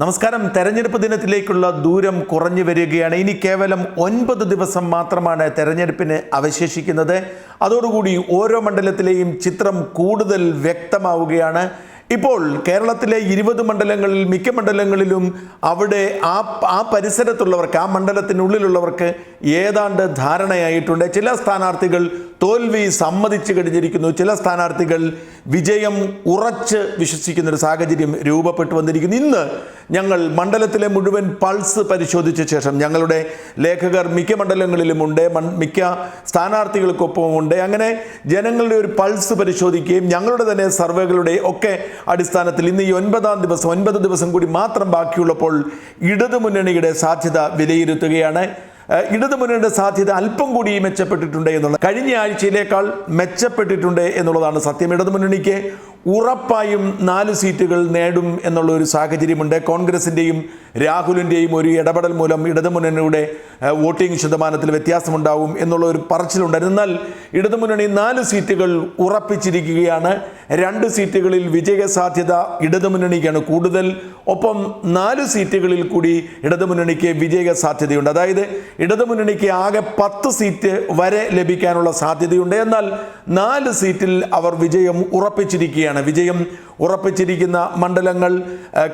നമസ്കാരം. തെരഞ്ഞെടുപ്പ് ദിനത്തിലേക്കുള്ള ദൂരം കുറഞ്ഞു വരികയാണ്. ഇനി കേവലം ഒൻപത് ദിവസം മാത്രമാണ് തെരഞ്ഞെടുപ്പിന് അവശേഷിക്കുന്നത്. അതോടുകൂടി ഓരോ മണ്ഡലത്തിലെയും ചിത്രം കൂടുതൽ വ്യക്തമാവുകയാണ്. ഇപ്പോൾ കേരളത്തിലെ ഇരുപത് മണ്ഡലങ്ങളിൽ മിക്ക മണ്ഡലങ്ങളിലും അവിടെ ആ ആ പരിസരത്തുള്ളവർക്ക് ആ മണ്ഡലത്തിനുള്ളിലുള്ളവർക്ക് ഏതാണ്ട് ധാരണയായിട്ടുണ്ട്. ചില സ്ഥാനാർത്ഥികൾ തോൽവി സമ്മതിച്ചു കഴിഞ്ഞിരിക്കുന്നു. ചില സ്ഥാനാർത്ഥികൾ വിജയം ഉറച്ച് വിശ്വസിക്കുന്ന ഒരു സാഹചര്യം രൂപപ്പെട്ടു വന്നിരിക്കുന്നു. ഇന്ന് ഞങ്ങൾ മണ്ഡലത്തിലെ മുഴുവൻ പൾസ് പരിശോധിച്ച ശേഷം ഞങ്ങളുടെ ലേഖകർ മിക്ക മണ്ഡലങ്ങളിലുമുണ്ട് മിക്ക സ്ഥാനാർത്ഥികൾക്കൊപ്പമുണ്ട് അങ്ങനെ ജനങ്ങളുടെ ഒരു പൾസ് പരിശോധിക്കുകയും ഞങ്ങളുടെ തന്നെ സർവേകളുടെ ഒക്കെ അടിസ്ഥാനത്തിൽ ഇന്ന് ഈ ഒൻപതാം ദിവസം ഒൻപത് ദിവസം കൂടി മാത്രം ബാക്കിയുള്ളപ്പോൾ ഇടതുമുന്നണിയുടെ സാധ്യത വിലയിരുത്തുകയാണ്. ഏഹ് ഇടതുമുന്നണിയുടെ സാധ്യത അല്പം കൂടി മെച്ചപ്പെട്ടിട്ടുണ്ട് എന്നുള്ള കഴിഞ്ഞ ആഴ്ചയിലേക്കാൾ മെച്ചപ്പെട്ടിട്ടുണ്ട് എന്നുള്ളതാണ് സത്യം. ഇടതുമുന്നണിക്ക് ഉറപ്പായും നാല് സീറ്റുകൾ നേടും എന്നുള്ള ഒരു സാഹചര്യമുണ്ട്. കോൺഗ്രസിന്റെയും രാഹുലിന്റെയും ഒരു ഇടപെടൽ മൂലം ഇടതുമുന്നണിയുടെ വോട്ടിംഗ് ശതമാനത്തിൽ വ്യത്യാസമുണ്ടാവും എന്നുള്ള ഒരു പറച്ചിലുണ്ടായിരുന്നു. എന്നാൽ ഇടതുമുന്നണി നാല് സീറ്റുകൾ ഉറപ്പിച്ചിരിക്കുകയാണ്. രണ്ട് സീറ്റുകളിൽ വിജയ സാധ്യത ഇടതുമുന്നണിക്കാണ് കൂടുതൽ. ഒപ്പം നാല് സീറ്റുകളിൽ കൂടി ഇടതുമുന്നണിക്ക് വിജയ സാധ്യതയുണ്ട് അതായത് ഇടതുമുന്നണിക്ക് ആകെ പത്ത് സീറ്റ് വരെ ലഭിക്കാനുള്ള സാധ്യതയുണ്ട്. എന്നാൽ നാല് സീറ്റിൽ അവർ വിജയം ഉറപ്പിച്ചിരിക്കുകയാണ്. വിജയം ഉറപ്പിച്ചിരിക്കുന്ന മണ്ഡലങ്ങൾ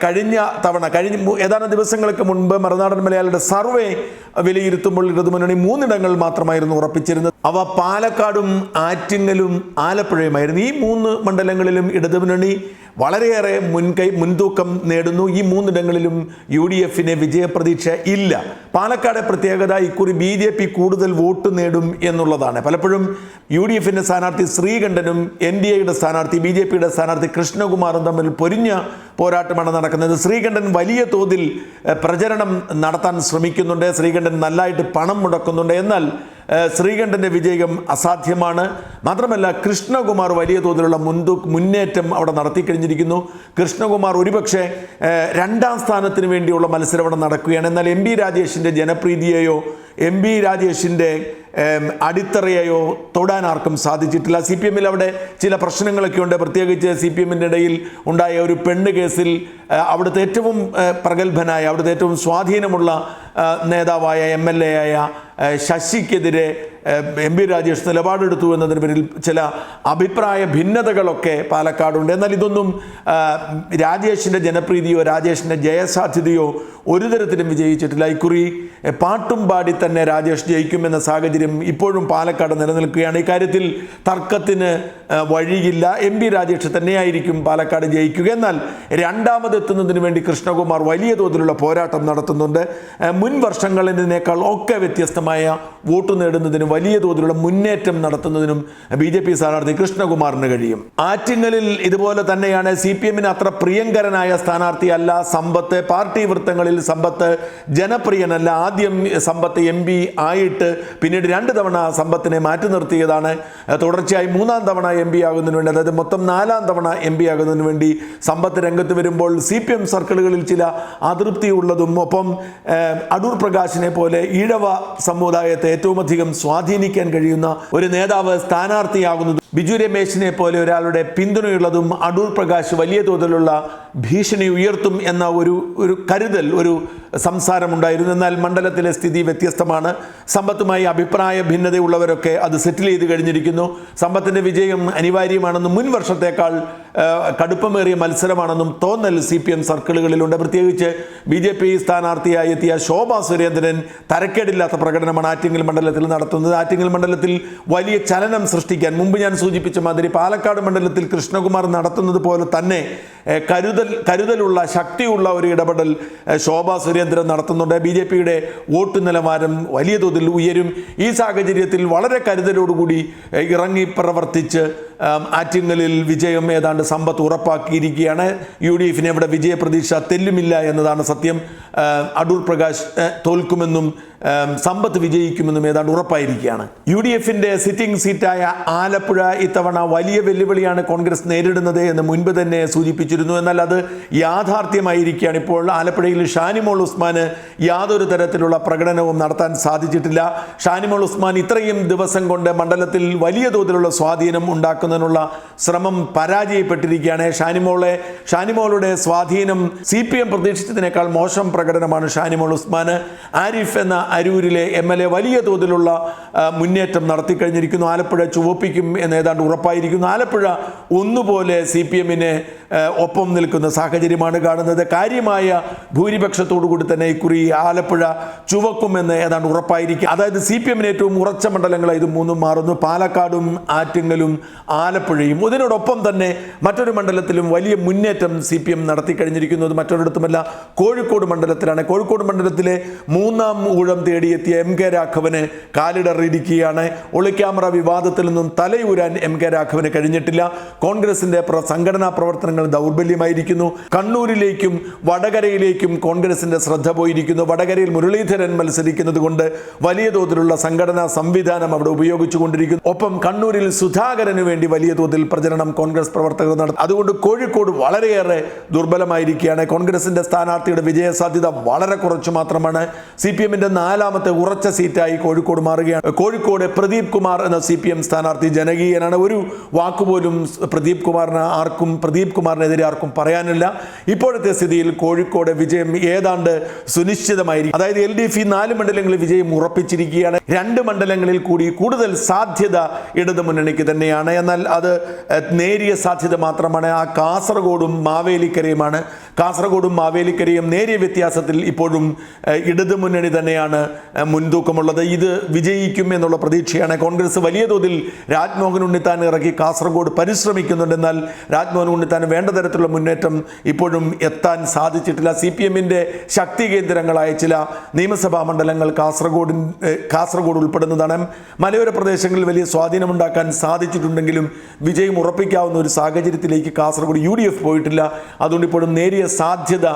കഴിഞ്ഞ തവണ കഴിഞ്ഞ ഏതാനും ദിവസങ്ങൾക്ക് മുൻപ് മറുനാടൻ മലയാളിയുടെ സർവേ വിലയിരുത്തുമ്പോൾ ഇടതുമുന്നണി മൂന്നിടങ്ങൾ മാത്രമായിരുന്നു ഉറപ്പിച്ചിരുന്നത്. അവ പാലക്കാടും ആറ്റിങ്ങലും ആലപ്പുഴയുമായിരുന്നു. ഈ മൂന്ന് മണ്ഡലങ്ങളിലും ഇടതുമുന്നണി വളരെയേറെ മുൻകൈ മുൻതൂക്കം നേടുന്നു. ഈ മൂന്നിടങ്ങളിലും യു ഡി എഫിന് വിജയപ്രതീക്ഷ ഇല്ല. പാലക്കാട് പ്രത്യേകത ഇക്കുറി ബി ജെ പി കൂടുതൽ വോട്ട് നേടും എന്നുള്ളതാണ്. പലപ്പോഴും യു ഡി എഫിന്റെ സ്ഥാനാർത്ഥി ശ്രീകണ്ഠനും എൻ ഡി എയുടെ സ്ഥാനാർത്ഥി ബി ജെ പിയുടെ സ്ഥാനാർത്ഥി കൃഷ്ണകുമാറും തമ്മിൽ പൊരിഞ്ഞ പോരാട്ടമാണ് നടക്കുന്നത്. ശ്രീകണ്ഠൻ വലിയ തോതിൽ പ്രചരണം നടത്താൻ ശ്രമിക്കുന്നുണ്ട്. ശ്രീകണ്ഠൻ നല്ലതായിട്ട് പണം മുടക്കുന്നുണ്ട്. എന്നാൽ ശ്രീകണ്ഠന്റെ വിജയം അസാധ്യമാണ്. മാത്രമല്ല കൃഷ്ണകുമാർ വലിയ തോതിലുള്ള മുൻതു മുന്നേറ്റം അവിടെ നടത്തിക്കഴിഞ്ഞിരിക്കുന്നു കൃഷ്ണകുമാർ ഒരുപക്ഷെ രണ്ടാം സ്ഥാനത്തിന് വേണ്ടിയുള്ള മത്സരം അവിടെ നടക്കുകയാണ്. എന്നാൽ എം ബി രാജേഷിന്റെ ജനപ്രീതിയെയോ എം ബി രാജേഷിന്റെ അടിത്തറയെയോ തൊടാൻ ആർക്കും സാധിച്ചിട്ടില്ല. സി പി എമ്മിൽ അവിടെ ചില പ്രശ്നങ്ങളൊക്കെ ഉണ്ട്. പ്രത്യേകിച്ച് സി പി എമ്മിന്റെ ഇടയിൽ ഉണ്ടായ ഒരു പെണ്ണ് കേസിൽ അവിടുത്തെ ഏറ്റവും പ്രഗത്ഭനായ അവിടുത്തെ ഏറ്റവും സ്വാധീനമുള്ള നേതാവായ എം എൽ എ ആയ ശശിക്കെതിരെ എം പി രാജേഷ് നിലപാടെടുത്തു എന്നതിന് പേരിൽ ചില അഭിപ്രായ ഭിന്നതകളൊക്കെ പാലക്കാടുണ്ട്. എന്നാൽ ഇതൊന്നും രാജേഷിന്റെ ജനപ്രീതിയോ രാജേഷിന്റെ ജയസാധ്യതയോ ഒരു തരത്തിലും വിജയിച്ചിട്ടില്ല. ഇക്കുറി പാട്ടും പാടി തന്നെ രാജേഷ് ജയിക്കുമെന്ന സാഹചര്യം ഇപ്പോഴും പാലക്കാട് നിലനിൽക്കുകയാണ്. ഇക്കാര്യത്തിൽ തർക്കത്തിന് വഴിയില്ല. എം പി രാജേഷ് തന്നെയായിരിക്കും പാലക്കാട് ജയിക്കുക. എന്നാൽ രണ്ടാമതെത്തുന്നതിന് വേണ്ടി കൃഷ്ണകുമാർ വലിയ തോതിലുള്ള പോരാട്ടം നടത്തുന്നുണ്ട്. മുൻ മുൻ വർഷങ്ങളിലേക്കാൾ ഒക്കെ വ്യത്യസ്തമായ വോട്ട് നേടുന്നതിനും വലിയ തോതിലുള്ള മുന്നേറ്റം നടത്തുന്നതിനും ബി ജെ പി സ്ഥാനാർത്ഥി കൃഷ്ണകുമാറിന് കഴിയും. ആറ്റിങ്ങലിൽ ഇതുപോലെ തന്നെയാണ് സി പി എമ്മിന് അത്ര പ്രിയങ്കരനായ സ്ഥാനാർത്ഥിയല്ല സമ്പത്ത് പാർട്ടി വൃത്തങ്ങളിൽ സമ്പത്ത് ജനപ്രിയനല്ല. ആദ്യം സമ്പത്ത് എം പി ആയിട്ട് പിന്നീട് രണ്ട് തവണ സമ്പത്തിനെ മാറ്റി നിർത്തിയതാണ്. തുടർച്ചയായി മൂന്നാം തവണ എം പി ആകുന്നതിന് വേണ്ടി അതായത് മൊത്തം നാലാം തവണ എം പി ആകുന്നതിന് വേണ്ടി സമ്പത്ത് രംഗത്ത് വരുമ്പോൾ സി പി എം സർക്കിളുകളിൽ ചില അതൃപ്തിയുള്ളതും ഒപ്പം അടൂർ പ്രകാശിനെ പോലെ ഈഴവ സമുദായത്തെ ഏറ്റവും അധികം സ്വാധീനിക്കാൻ കഴിയുന്ന ഒരു നേതാവ് സ്ഥാനാർത്ഥിയാകുന്നതും ബിജു രമേശിനെ പോലെ ഒരാളുടെ പിന്തുണയുള്ളതും അടൂർ പ്രകാശ് വലിയ തോതിലുള്ള ഭീഷണി ഉയർത്തും എന്ന ഒരു ഒരു കരുതൽ ഒരു സംസാരമുണ്ടായിരുന്നു. എന്നാൽ മണ്ഡലത്തിലെ സ്ഥിതി വ്യത്യസ്തമാണ്. സമ്പത്തുമായി അഭിപ്രായ ഭിന്നതയുള്ളവരൊക്കെ അത് സെറ്റിൽ ചെയ്ത് കഴിഞ്ഞിരിക്കുന്നു. സമ്പത്തിന്റെ വിജയം അനിവാര്യമാണെന്ന് മുൻ വർഷത്തേക്കാൾ കടുപ്പമേറിയ മത്സരമാണെന്നും തോന്നൽ സി പി എം സർക്കിളുകളിലുണ്ട്. പ്രത്യേകിച്ച് ബി ജെ പി സ്ഥാനാർത്ഥിയായി എത്തിയ ശോഭാ സുരേന്ദ്രൻ തരക്കേടില്ലാത്ത പ്രകടനമാണ് ആറ്റിങ്ങൽ മണ്ഡലത്തിൽ നടത്തുന്നത്. ആറ്റിങ്ങൽ മണ്ഡലത്തിൽ വലിയ ചലനം സൃഷ്ടിക്കാൻ മുമ്പ് ഞാൻ സൂചിപ്പിച്ച മാതിരി പാലക്കാട് മണ്ഡലത്തിൽ കൃഷ്ണകുമാർ നടത്തുന്നത് പോലെ തന്നെ കരുതൽ കരുതലുള്ള ശക്തിയുള്ള ഒരു ഇടപെടൽ ശോഭാ സുരേന്ദ്രൻ നടത്തുന്നുണ്ട്. ബി ജെ പിയുടെ വോട്ട് നിലവാരം വലിയ തോതിൽ ഉയരും. ഈ സാഹചര്യത്തിൽ വളരെ കരുതലോടുകൂടി ഇറങ്ങി പ്രവർത്തിച്ച് ആറ്റിങ്ങലിൽ വിജയം ഏതാണ്ട് സമ്പത്ത് ഉറപ്പാക്കിയിരിക്കുകയാണ്. യു ഡി എഫിന് ഇവിടെ വിജയപ്രതീക്ഷ തെല്ലുമില്ല എന്നതാണ് സത്യം. അടൂർ പ്രകാശ് തോൽക്കുമെന്നും സമ്പത്ത് വിജയിക്കുമെന്നും ഏതാണ്ട് ഉറപ്പായിരിക്കുകയാണ്. യു ഡി എഫിന്റെ സിറ്റിംഗ് സീറ്റായ ആലപ്പുഴ ഇത്തവണ വലിയ വെല്ലുവിളിയാണ് കോൺഗ്രസ് നേരിടുന്നത് എന്ന് മുൻപ് തന്നെ സൂചിപ്പിച്ചിരുന്നു. എന്നാൽ അത് യാഥാർത്ഥ്യമായിരിക്കുകയാണ്. ഇപ്പോൾ ആലപ്പുഴയിൽ ഷാനിമോൾ ഉസ്മാന് യാതൊരു തരത്തിലുള്ള പ്രകടനവും നടത്താൻ സാധിച്ചിട്ടില്ല. ഷാനിമോൾ ഉസ്മാൻ ഇത്രയും ദിവസം കൊണ്ട് മണ്ഡലത്തിൽ വലിയ തോതിലുള്ള സ്വാധീനം ഉണ്ടാക്കുന്നതിനുള്ള ശ്രമം പരാജയപ്പെട്ടിരിക്കുകയാണ്. ഷാനിമോളെ ഷാനിമോളുടെ സ്വാധീനം സി പി എം പ്രതീക്ഷിച്ചതിനേക്കാൾ മോശം പ്രകടനമാണ് ഷാനിമോൾ ഉസ്മാൻ ആരിഫ് എന്ന അരൂരിലെ എം എൽ എ വലിയ തോതിലുള്ള മുന്നേറ്റം നടത്തിക്കഴിഞ്ഞിരിക്കുന്നു. ആലപ്പുഴ ചുവപ്പിക്കും എന്ന് ഏതാണ്ട് ഉറപ്പായിരിക്കുന്നു. ആലപ്പുഴ ഒന്നുപോലെ സി പി എമ്മിന് ഒപ്പം നിൽക്കുന്ന സാഹചര്യമാണ് കാണുന്നത്. കാര്യമായ ഭൂരിപക്ഷത്തോടു കൂടി തന്നെ ഇക്കുറി ആലപ്പുഴ ചുവക്കുമെന്ന് ഏതാണ്ട് ഉറപ്പായിരിക്കും. അതായത് സി പി എമ്മിന് ഏറ്റവും ഉറച്ച മണ്ഡലങ്ങളായി ഇത് മൂന്നും മാറുന്നു. പാലക്കാടും ആറ്റിങ്ങലും ആലപ്പുഴയും ഇതിനോടൊപ്പം തന്നെ മറ്റൊരു മണ്ഡലത്തിലും വലിയ മുന്നേറ്റം സി പി എം നടത്തി കഴിഞ്ഞിരിക്കുന്നത് മറ്റൊരിടത്തുമല്ല കോഴിക്കോട് മണ്ഡലത്തിലാണ്. കോഴിക്കോട് മണ്ഡലത്തിലെ മൂന്നാം ഊഴം തേടിയെത്തിയ എം കെ രാഘവന് കാലിടറിയിരിക്കുകയാണ്. ഒളിക്യാമറ വിവാദത്തിൽ നിന്നും തലയൂരാൻ എം കെ രാഘവന് കഴിഞ്ഞിട്ടില്ല. കോൺഗ്രസിന്റെ സംഘടനാ പ്രവർത്തനങ്ങൾ ദൗർബല്യമായിരിക്കുന്നു. കണ്ണൂരിലേക്കും വടകരയിലേക്കും കോൺഗ്രസിന്റെ ശ്രദ്ധ പോയിരിക്കുന്നു. വടകരയിൽ മുരളീധരൻ മത്സരിക്കുന്നത് കൊണ്ട് വലിയ തോതിലുള്ള സംഘടനാ സംവിധാനം അവിടെ ഉപയോഗിച്ചുകൊണ്ടിരിക്കുന്നു. ഒപ്പം കണ്ണൂരിൽ സുധാകരന് വേണ്ടി വലിയ തോതിൽ പ്രചരണം കോൺഗ്രസ് പ്രവർത്തകർ നടത്തും അതുകൊണ്ട് കോഴിക്കോട് വളരെയേറെ ദുർബലമായിരിക്കുകയാണ്. കോൺഗ്രസിന്റെ സ്ഥാനാർത്ഥിയുടെ വിജയ സാധ്യത വളരെ കുറച്ച് മാത്രമാണ്. സി പി എമ്മിന്റെ നാലാമത്തെ ഉറച്ച സീറ്റായി കോഴിക്കോട് മാറുകയാണ്. കോഴിക്കോട് പ്രദീപ് കുമാർ എന്ന സി പി എം സ്ഥാനാർത്ഥി ജനകീയനാണ്. ഒരു വാക്കുപോലും പ്രദീപ് കുമാറിന് ആർക്കും പ്രദീപ് കുമാറിനെതിരെ ആർക്കും പറയാനില്ല. ഇപ്പോഴത്തെ സ്ഥിതിയിൽ കോഴിക്കോട് വിജയം ഏതാണ്ട് സുനിശ്ചിതമായിരിക്കും. അതായത് എൽ ഡി എഫ് ഈ നാല് മണ്ഡലങ്ങളിൽ വിജയം ഉറപ്പിച്ചിരിക്കുകയാണ്. രണ്ട് മണ്ഡലങ്ങളിൽ കൂടി കൂടുതൽ സാധ്യത ഇടതു മുന്നണിക്ക് തന്നെയാണ്. എന്നാൽ അത് നേരിയ സാധ്യത മാത്രമാണ്. ആ കാസർഗോഡും മാവേലിക്കരയുമാണ്. കാസർഗോഡും മാവേലിക്കരയും നേരിയ വ്യത്യാസത്തിൽ ഇപ്പോഴും ഇടതു മുന്നണി തന്നെയാണ് മുൻതൂക്കമുള്ളത്. ഇത് വിജയിക്കും എന്നുള്ള പ്രതീക്ഷയാണ്. കോൺഗ്രസ് വലിയ തോതിൽ രാജ്മോഹൻ ഉണ്ണിത്താൻ ഇറക്കി കാസർഗോഡ് പരിശ്രമിക്കുന്നുണ്ട് എന്നാൽ രാജ്മോഹൻ ഉണ്ണിത്താൻ വേണ്ട തരത്തിലുള്ള മുന്നേറ്റം ഇപ്പോഴും എത്താൻ സാധിച്ചിട്ടില്ല. സി പി എമ്മിന്റെ ശക്തി കേന്ദ്രങ്ങളായ ചില നിയമസഭാ മണ്ഡലങ്ങൾ കാസർഗോഡിൻ കാസർഗോഡ് ഉൾപ്പെടുന്നതാണ്. മലയോര പ്രദേശങ്ങളിൽ വലിയ സ്വാധീനമുണ്ടാക്കാൻ സാധിച്ചിട്ടുണ്ടെങ്കിലും വിജയം ഉറപ്പിക്കാവുന്ന ഒരു സാഹചര്യത്തിലേക്ക് കാസർഗോഡ് യു പോയിട്ടില്ല. അതുകൊണ്ട് ഇപ്പോഴും നേരിയ സാധ്യത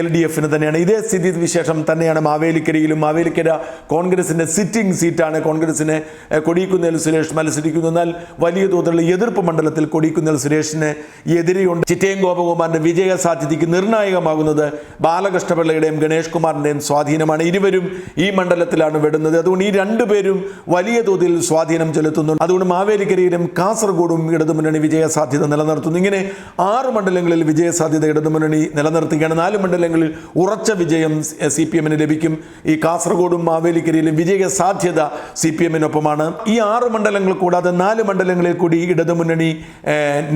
എൽ ഡി എഫിന് തന്നെയാണ്. ഇതേ സ്ഥിതി വിശേഷം തന്നെയാണ് മാവേലിക്കരയിലും. മാവേലിക്കര കോൺഗ്രസിന്റെ സിറ്റിംഗ് സീറ്റാണ് കോൺഗ്രസിനെ കൊടിക്കുന്നേൽ സുരേഷ് മത്സരിക്കുന്നു. എന്നാൽ വലിയ തോതിലുള്ള എതിർപ്പ് മണ്ഡലത്തിൽ കൊടിക്കുന്നേൽ സുരേഷിന് എതിരെയുണ്ട്. ചിറ്റയം ഗോപകുമാറിന്റെ വിജയ സാധ്യതയ്ക്ക് നിർണായകമാകുന്നത് ബാലകൃഷ്ണപിള്ളയുടെയും ഗണേഷ് കുമാറിന്റെയും സ്വാധീനമാണ്. ഇരുവരും ഈ മണ്ഡലത്തിലാണ് വിടുന്നത്. അതുകൊണ്ട് ഈ രണ്ടുപേരും വലിയ തോതിൽ സ്വാധീനം ചെലുത്തുന്നുണ്ട്. അതുകൊണ്ട് മാവേലിക്കരയിലും കാസർഗോഡും ഇടതുമുന്നണി വിജയ സാധ്യത നിലനിർത്തുന്നു. ഇങ്ങനെ ആറ് മണ്ഡലങ്ങളിൽ വിജയ സാധ്യത ഇടതുമുന്നണി നിലനിർത്തുകയാണ്. നാല് മണ്ഡലങ്ങളിൽ ഉറച്ച വിജയം സി പി എമ്മിന് ലഭിക്കും. ഈ കാസർഗോഡും മാവേലിക്കരയിലും വിജയ സാധ്യത സി പി എമ്മിനൊപ്പമാണ്. ഈ ആറ് മണ്ഡലങ്ങൾ കൂടാതെ നാല് മണ്ഡലങ്ങളിൽ കൂടി ഇടതുമുന്നണി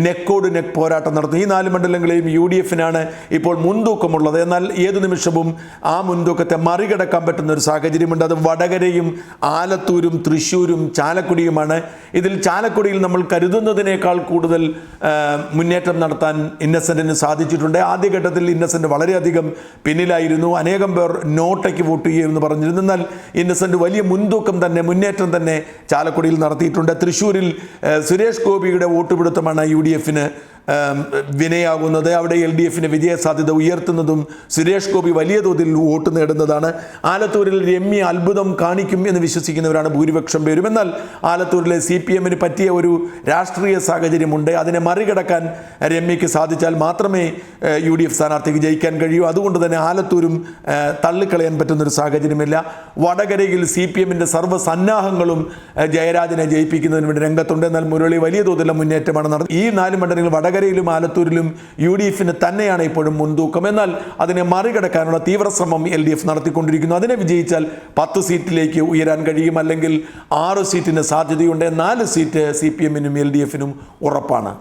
നെക്കോട് നെക്ക് പോരാട്ടം നടത്തും ഈ നാല് മണ്ഡലങ്ങളെയും യു ഡി എഫിനാണ് ഇപ്പോൾ മുൻതൂക്കമുള്ളത്. എന്നാൽ ഏതു നിമിഷവും ആ മുൻതൂക്കത്തെ മറികടക്കാൻ പറ്റുന്ന ഒരു സാഹചര്യമുണ്ട്. അത് വടകരയും ആലത്തൂരും തൃശ്ശൂരും ചാലക്കുടിയുമാണ്. ഇതിൽ ചാലക്കുടിയിൽ നമ്മൾ കരുതുന്നതിനേക്കാൾ കൂടുതൽ മുന്നേറ്റം നടത്താൻ ഇന്നസെന്റിന് സാധിച്ചിട്ടുണ്ട്. ആദ്യഘട്ടത്തിൽ ഇന്നസെന്റ് വളരെയധികം പിന്നിലായിരുന്നു. അനേകം പേർ നോട്ടയ്ക്ക് വോട്ട് ചെയ്യുമെന്ന് പറഞ്ഞിരുന്നു. എന്നാൽ ഇന്നസെന്റ് വലിയ മുൻതൂക്കം തന്നെ മുന്നേറ്റം തന്നെ ചാലക്കുടിയിൽ നടത്തിയിട്ടുണ്ട്. തൃശ്ശൂരിൽ സുരേഷ് ഗോപിയുടെ വോട്ട് പിടുത്തമാണ് യു ഡി എഫിന് വിനയാകുന്നത്. അവിടെ എൽ ഡി എഫിന് വിജയ സാധ്യത ഉയർത്തുന്നതും സുരേഷ് ഗോപി വലിയ തോതിൽ വോട്ട് നേടുന്നതാണ്. ആലത്തൂരിൽ രമ്യ അത്ഭുതം കാണിക്കും എന്ന് വിശ്വസിക്കുന്നവരാണ് ഭൂരിപക്ഷം പേരും. എന്നാൽ ആലത്തൂരിലെ സി പി എമ്മിന് പറ്റിയ ഒരു രാഷ്ട്രീയ സാഹചര്യമുണ്ട്. അതിനെ മറികടക്കാൻ രമ്യയ്ക്ക് സാധിച്ചാൽ മാത്രമേ യു ഡി എഫ് സ്ഥാനാർത്ഥിക്ക് ജയിക്കാൻ കഴിയൂ. അതുകൊണ്ട് തന്നെ ആലത്തൂരും തള്ളിക്കളയാൻ പറ്റുന്നൊരു സാഹചര്യമില്ല. വടകരയിൽ സി പി എമ്മിന്റെ സർവസന്നാഹങ്ങളും സന്നാഹങ്ങളും ജയരാജനെ ജയിപ്പിക്കുന്നതിന് വേണ്ടി രംഗത്തുണ്ട്. എന്നാൽ മുരളി വലിയ തോതിലുള്ള മുന്നേറ്റമാണ് നടന്നത്. ഈ നാല് മണ്ഡലങ്ങൾ വടകരയിലും ആലത്തൂരിലും യു ഡി എഫിന് തന്നെയാണ് ഇപ്പോഴും മുൻതൂക്കം. എന്നാൽ അതിനെ മറികടക്കാനുള്ള തീവ്രശ്രമം എൽ ഡി എഫ് നടത്തിക്കൊണ്ടിരിക്കുന്നു. അതിനെ വിജയിച്ചാൽ പത്ത് സീറ്റിലേക്ക് ഉയരാൻ കഴിയും. അല്ലെങ്കിൽ ആറ് സീറ്റിന് സാധ്യതയുണ്ട്. നാല് സീറ്റ് സി പി എമ്മിനും എൽ ഡി എഫിനും ഉറപ്പാണ്.